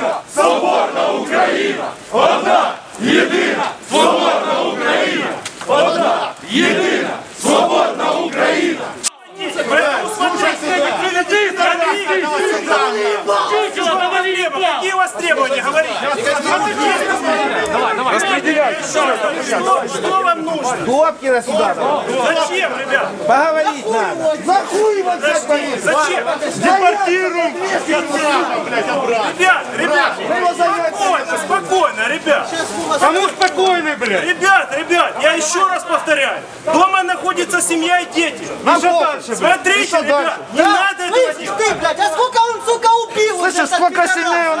Україна, Соборна Украина, одна, єдина, свободна Україна, одна, єдина, свободна Україна. Какие у вас требования? Говорите. Давай, давай. Распределяйте. Что вам нужно? Добкина сюда. Зачем, ребят? Поговорить надо. За хуй вас Зачем? Депортируем. Ребят, ребят, спокойно, спокойно, ребят. Кому спокойно, блядь? Ребят, ребят, я еще раз повторяю. Дома находится семья и дети. Что дальше? Смотрите, ребят, дальше? не надо этого делать. Ты, блядь, а сколько он, сука, убил? Слышишь, сколько сильнее он...